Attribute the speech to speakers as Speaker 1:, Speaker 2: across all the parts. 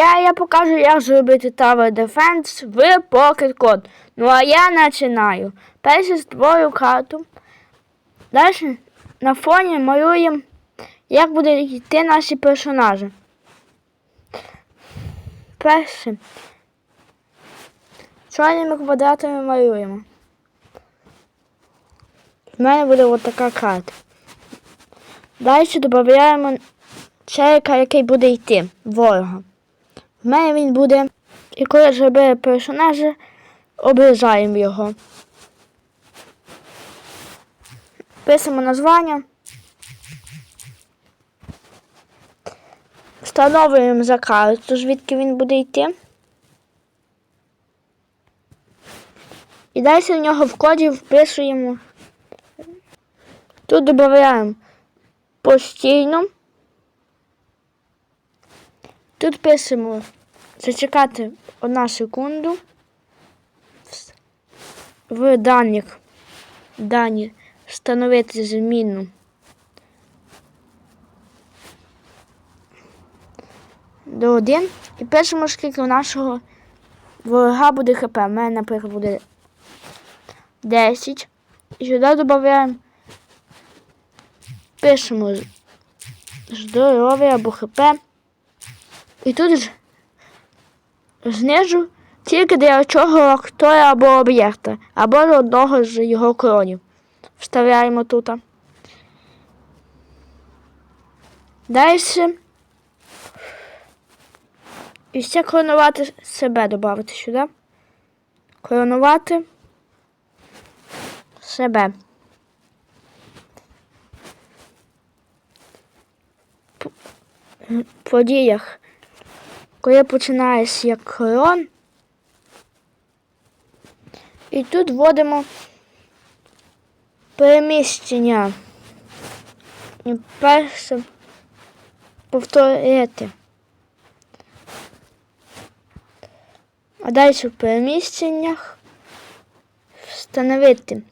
Speaker 1: Я, я покажу, як зробити Tower Defense в Pocket Code. Ну а я починаю. Перше створю карту. Далі на фоні малюємо, як буде йти наші персонажі. Перше. Чорними квадратами малюємо. В мене буде от така карта. Далі додаємо челика, який буде йти, ворога. В мене він буде, і коли зробили персонажа, обрізаємо його. Писимо названня. Встановлюємо за карту, звідки він буде йти. І далі в нього в коді вписуємо. Тут додаємо постійно. Тут пишемо зачекати одна секунду. В даних дані встановити зміну. До 1 і пишемо, скільки у нашого ворога буде хп. У мене, наприклад, буде 10. І сюди додаємо, пишемо здоров'я або хп. І тут ж знижу тільки для чого актора або об'єкта, або одного з його клонів. Вставляємо тут. Далі. І ще клонувати себе додати сюди. Клонувати себе. П- По діях, коли починаєш як клон, і тут вводимо переміщення. І перше повторити. А далі в переміщеннях встановити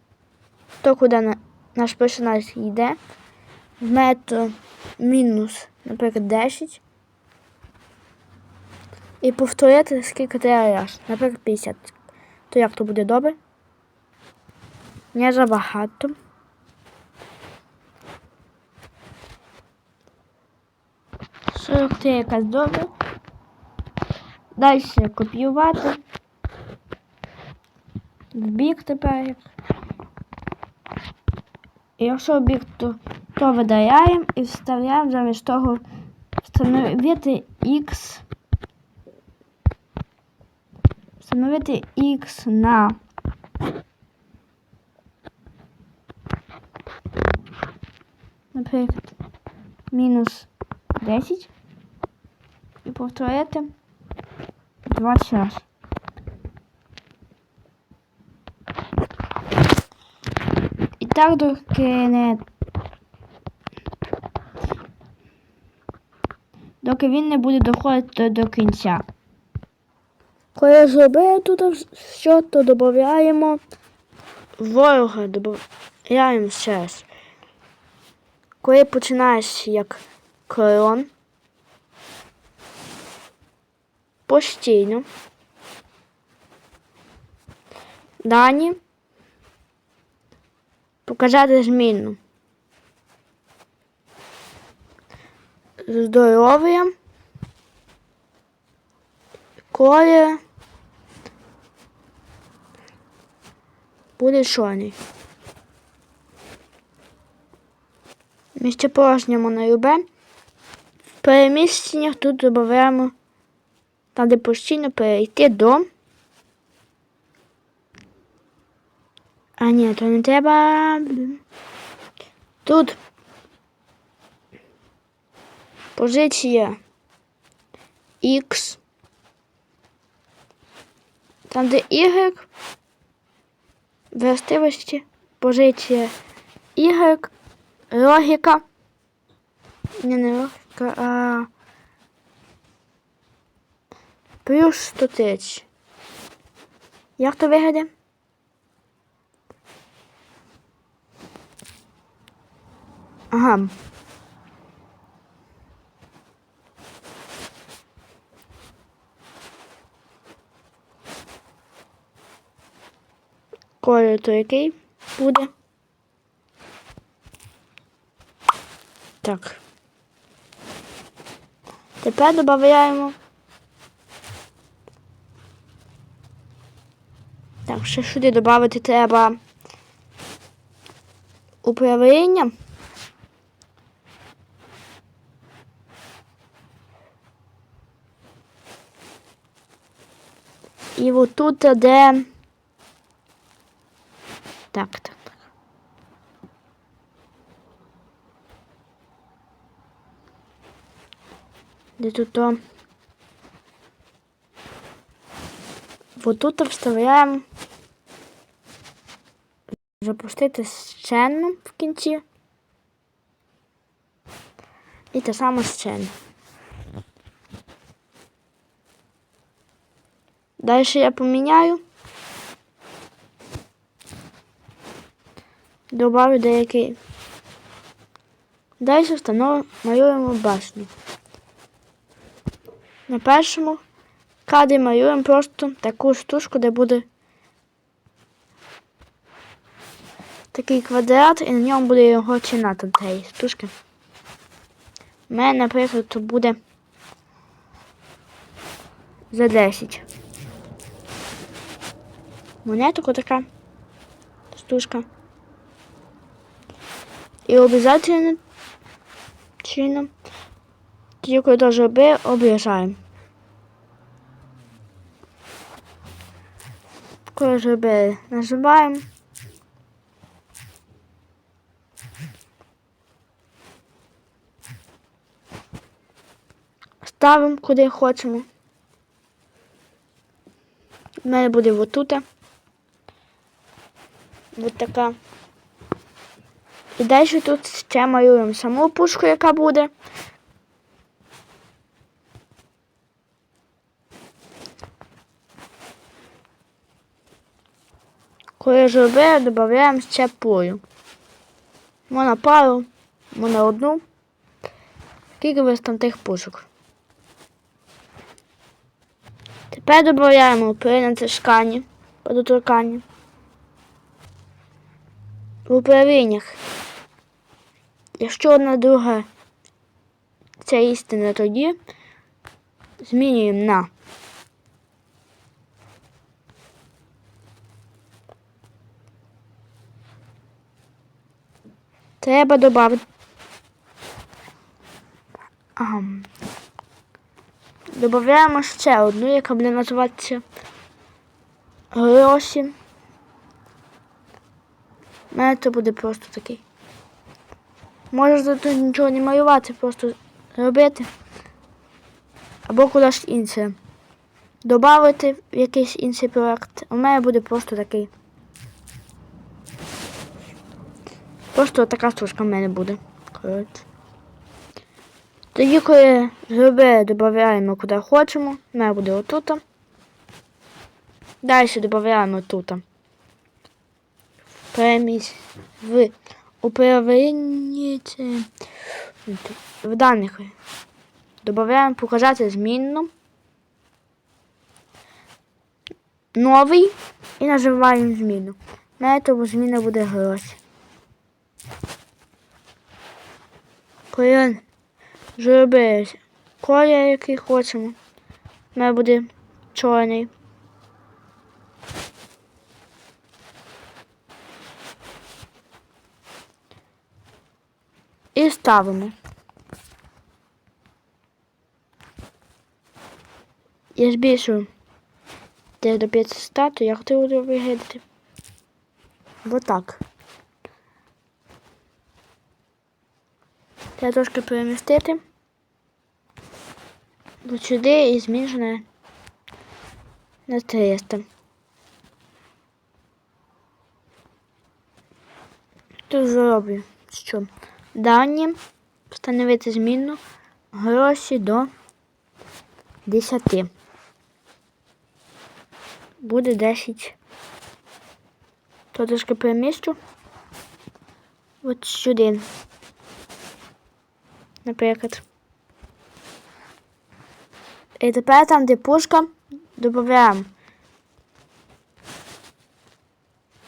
Speaker 1: то, куди наш персонаж йде. В мінус, наприклад, 10. І повторити скільки треба раз. Наприклад, 50. То як то буде добре? Не забагато. Сорок три якась добре. Далі копіювати. В тепер. І якщо в то, то видаляємо і вставляємо замість того встановити X. Встановити X на наприклад, мінус 10 і повторити 20 разів. І так доки не доки він не буде доходити до кінця. Коли зробили тут все, то додаємо ворога, додаємо раз. Коли починаєш як клон, постійно, дані, показати зміну. Здоров'я, колір буде чорний. Місце порожньому на любе. В переміщеннях тут додаємо, де постійно перейти до. А ні, то не треба. Тут позиція X. Там, де Y, властивості, позиція Y, логіка. Не, не логіка, а плюс 100 тисяч. Як то виглядає? Ага. Колір то який буде. Так. Тепер додаємо. Так, ще сюди додати треба управління. І отут де. Так, так, так. Де тут то? Отут вставляємо запустити сцену в кінці. І та сама сцена. Далі я поміняю. Добавлю деякий. Далі встановимо малюємо башню. На першому кадрі малюємо просто таку штучку, де буде такий квадрат, і на ньому буде його ціна тієї штучки. У мене, наприклад, тут буде за 10. Монетка така штучка. І обов'язково чином тільки до жоби обрізаємо. Коли жоби нажимаємо. Ставимо куди хочемо. У мене буде отут. Ось така. І далі тут ще малюємо саму пушку, яка буде. Зробили, додаємо ще пулю. Можна пару, можна одну. Скільки вас там тих пушок. Тепер додаємо при натисканні, по доторканню. В управліннях. Якщо одна друга це істина, тоді змінюємо на. Треба додати. Ага. Додаємо ще одну, яка буде називатися гроші. У мене це буде просто такий. Можеш тут нічого не малювати, просто робити. Або кудись інше. Добавити в якийсь інший проект. У мене буде просто такий. Просто така штучка в мене буде. Тоді, коли зробили, додаємо куди хочемо. У мене буде отут. Далі додаємо тут. Перемість в управлінні в даних. Додаємо показати змінну. Новий і називаємо зміну. На цьому зміна буде гроші. Коли зробили колір, який хочемо. Мене буде чорний. І ставимо. Я збільшую десь до 500, то ти буду виглядати? Вот так. Треба трошки перемістити. От сюди і зміжне на 300. Тут зроблю, що дані встановити змінну гроші до 10. Буде 10. То трошки переміщу. От сюди. Наприклад. І тепер там, де пушка, додаємо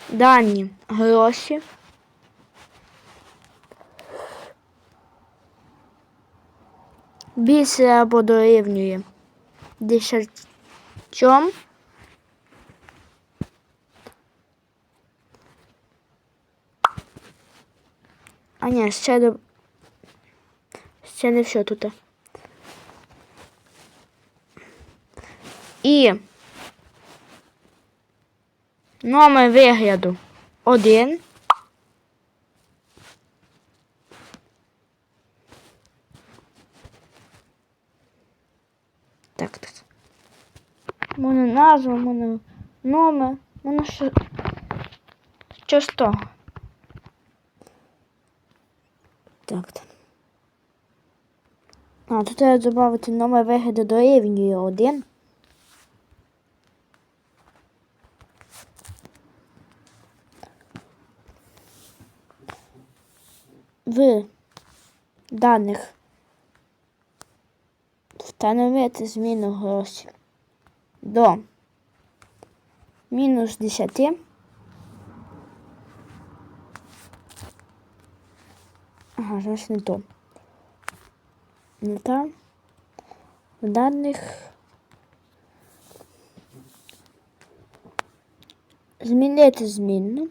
Speaker 1: дані гроші. Більше або дорівнює десятьом. А ні, ще до... Ще не все тут. І номер вигляду один. Так, так. Мене назва, мене номер, мене що. Що з того? Так. так. А, тут треба додати номер вигляду дорівнює один. В даних встановити зміну гроші до мінус 10. Ага, значить не то. Там. В даних змінити змінну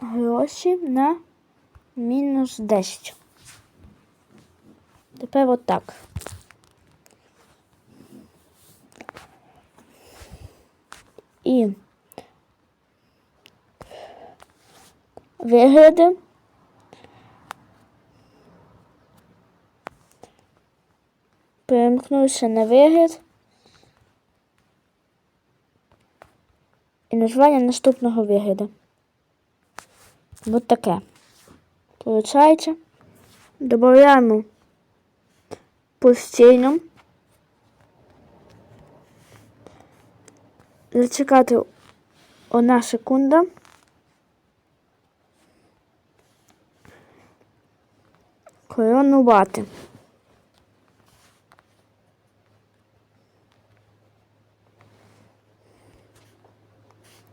Speaker 1: гроші на мінус 10. Тепер отак. І вигляди. Перемкнувся на вигляд. І названня наступного вигляду. Ось таке. Получається. Добавляємо постійно. Зачекати одна секунда. Коронувати.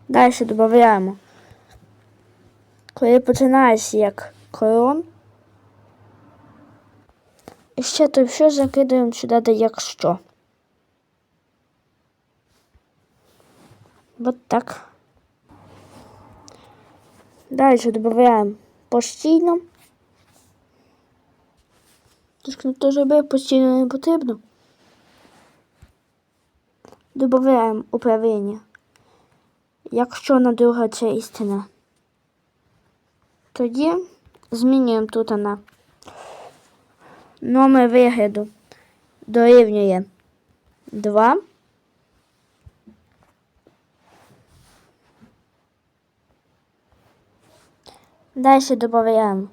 Speaker 1: Далі додаємо. Коли починаєш як корон. І ще то все закидаємо сюди, де якщо. Вот так. Далі додаємо постійно. Не то зробив постійно не потрібно. Додаємо управління. Якщо на друга це істина. Тоді змінюємо тут на номер вигляду дорівнює 2. Далі додаємо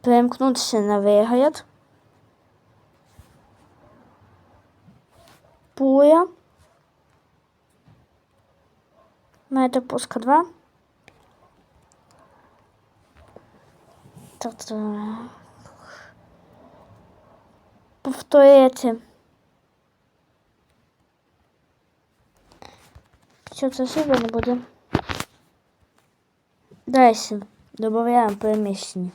Speaker 1: перемкнутися на вигляд. Пуя. Метр пуска 2. Так, так. Повторити. Що це сильно не буде? Далі додаємо переміщення.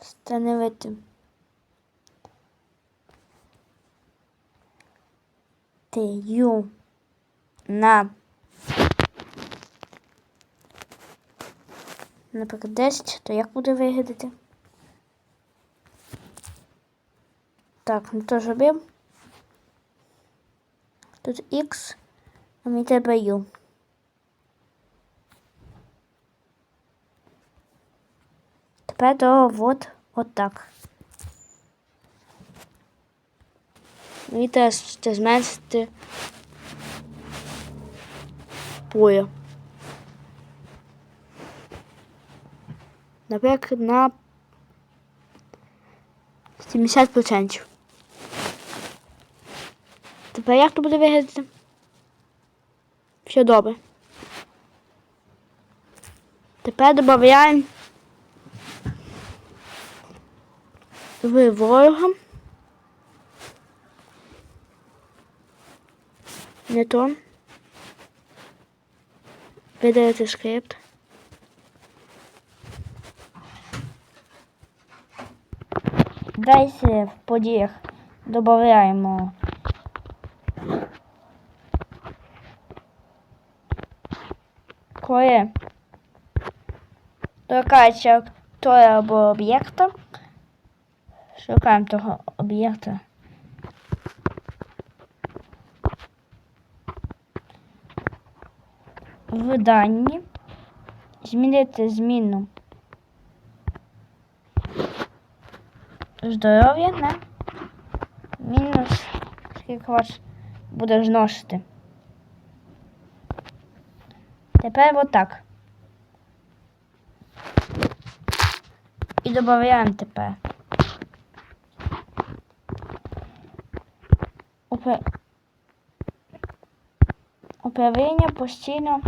Speaker 1: Встановити. Тю на наприклад, 10, то як буде виглядати? Так, не то зробив. Тут X, а мені треба U. Тепер то вот, от так. Мені це зменшити поя. Наприклад, на 70%. Тепер як то буде виглядати? Все добре. Тепер додаємо в ворога. Не то. Видалити скрипт. Далі в подіях. Додаємо коли торкається того або об'єкта, шукаємо того об'єкта. В дані змінити зміну здоров'я на мінус скільки вас буде зносити. Тепер отак. І додаємо тепер. Управління постійно.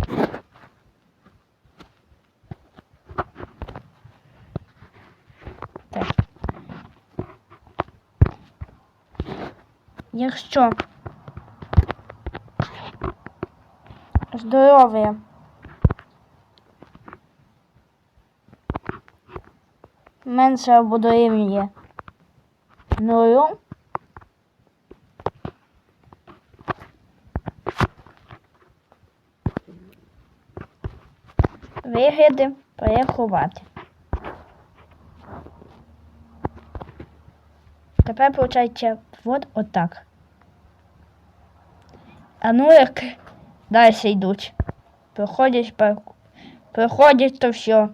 Speaker 1: Якщо здоров'я менше або дорівнює нулю, вигляди порахувати. Тепер виходить вот отак. А ну як далі йдуть. Проходять, проходять то все.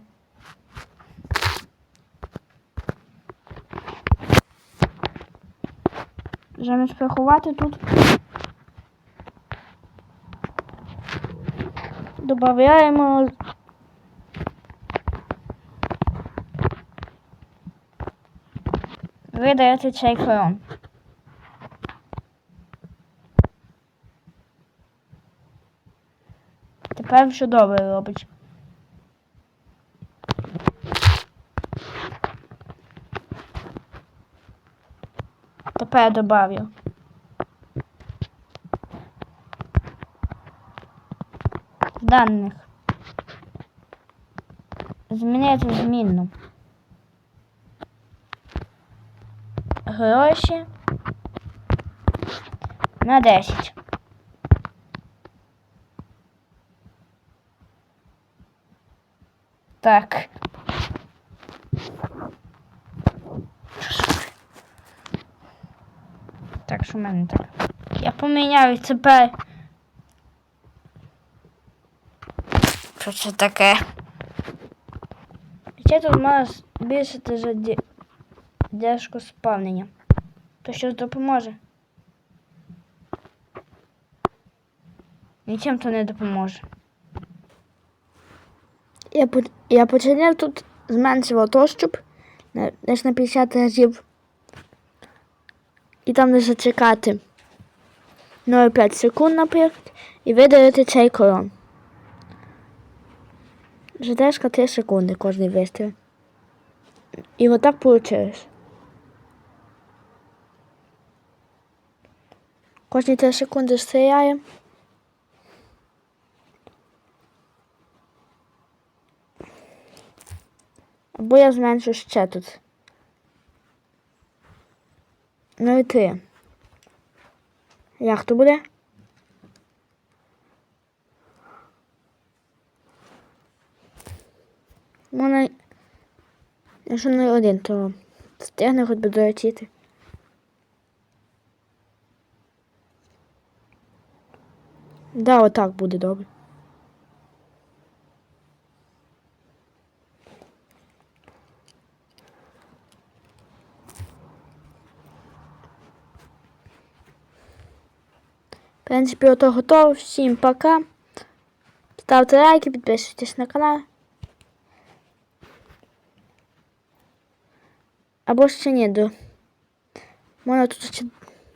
Speaker 1: Замість порахувати тут. Добавляємо видаєте цей крон. Тепер все добре робить. Тепер добавлю. Даних. Змінити змінну. Гроші на 10. Так. Так, що в мене так? Я поміняю тепер. Що це таке? Ще тут можна збільшити заді... дешку спавнення. То щось допоможе. Нічим то не допоможе. Я, я починав тут зменшував доступ десь на 50 разів. І там лише чекати 0,5 секунд, наприклад, і видалити цей корон. Задержка 3 секунди кожний вистріл. І отак вийшло. Кожні 3 секунди стріляє. Або я зменшу ще тут. Ну і три. Як то буде? Можна, якщо не один, то встигне хоч би долетіти. Да, отак буде добре. В принципі, ото готово. Всім пока. Ставте лайки, підписуйтесь на канал. Або ще ні, до. Можна тут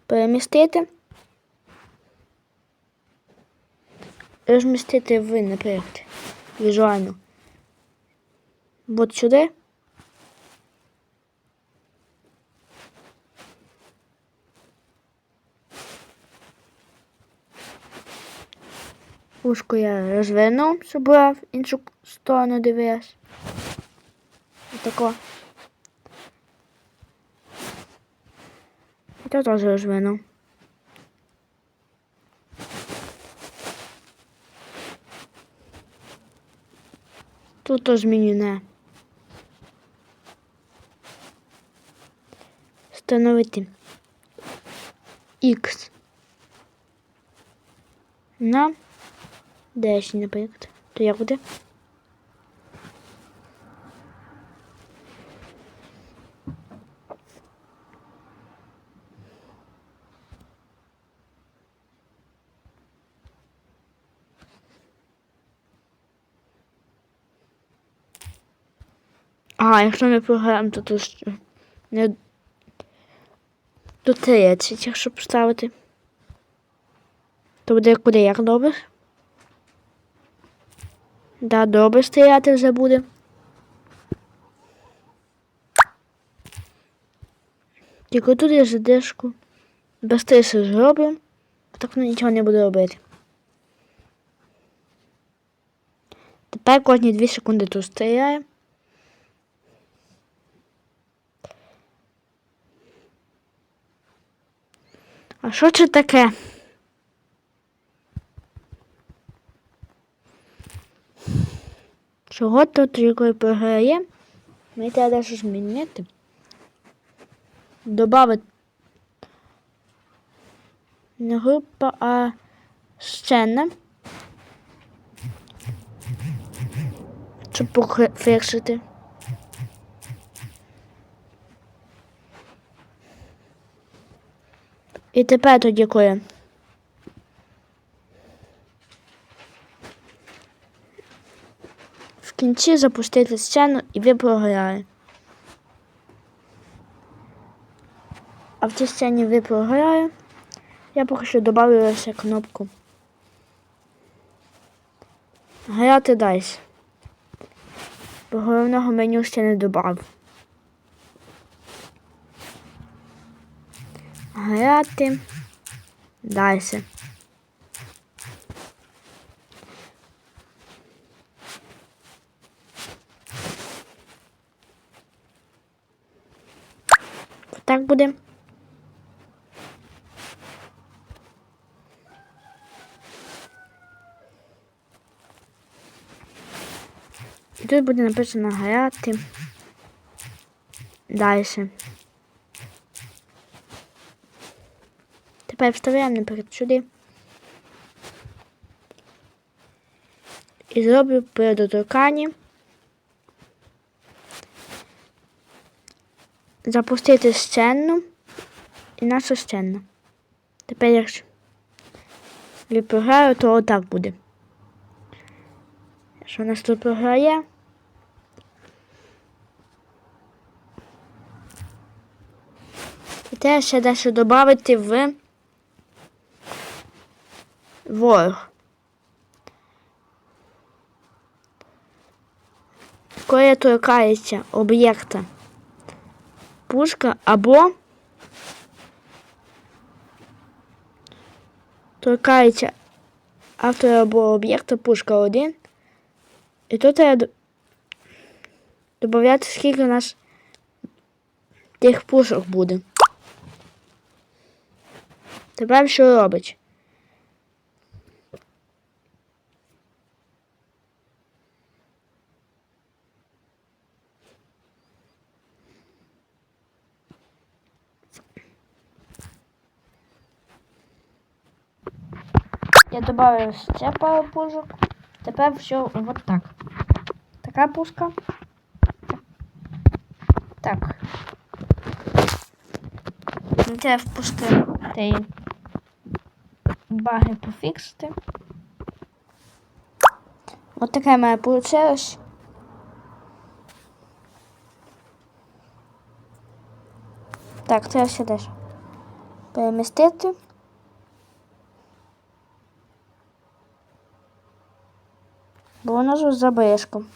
Speaker 1: перемістити. Розмістити ви, наприклад, візуально. От сюди. Пушку я розвернув, щоб була в іншу сторону дивилась. Отако. І то теж розвернув. Тут то змінюне. Встановити X на 10, наприклад. То як буде? А, якщо ми програємо, то тут не до 30, якщо поставити. То буде куди як добре? Да, добре стояти вже буде. Тільки тут я задержку. Без тиси зробимо, так нічого не буде робити. Тепер кожні 2 секунди тут стріляємо. А що це таке? Чого тут тільки програє? Ми треба щось змінити. Добавити не група, а сцена. Щоб пофіксити. І тепер тоді коли. В кінці запустити сцену і ви програли. А в цій сцені ви програли. Я поки що додав кнопку. Грати далі. Бо головного меню ще не додав. Грати далі. Так буде. І тут буде написано грати. Далі. Тепер вставляємо наперед сюди. І зроблю при доторканні. Запустити сцену і нашу сцену. Тепер якщо відпрограю, то отак буде. Що у нас тут програє? І те ще дещо додати в ворог. Коли торкається об'єкта пушка або торкається автора або об'єкта пушка 1. І тут треба додати, скільки у нас тих пушок буде. Тепер що робить? Я добавив ще пару пушок. Тепер все вот так. Така пушка. Так. Ну, Треба впустити баги пофіксити. От таке мене вийшло. Так, треба ще теж перемістити. Бо воно ж за бешком.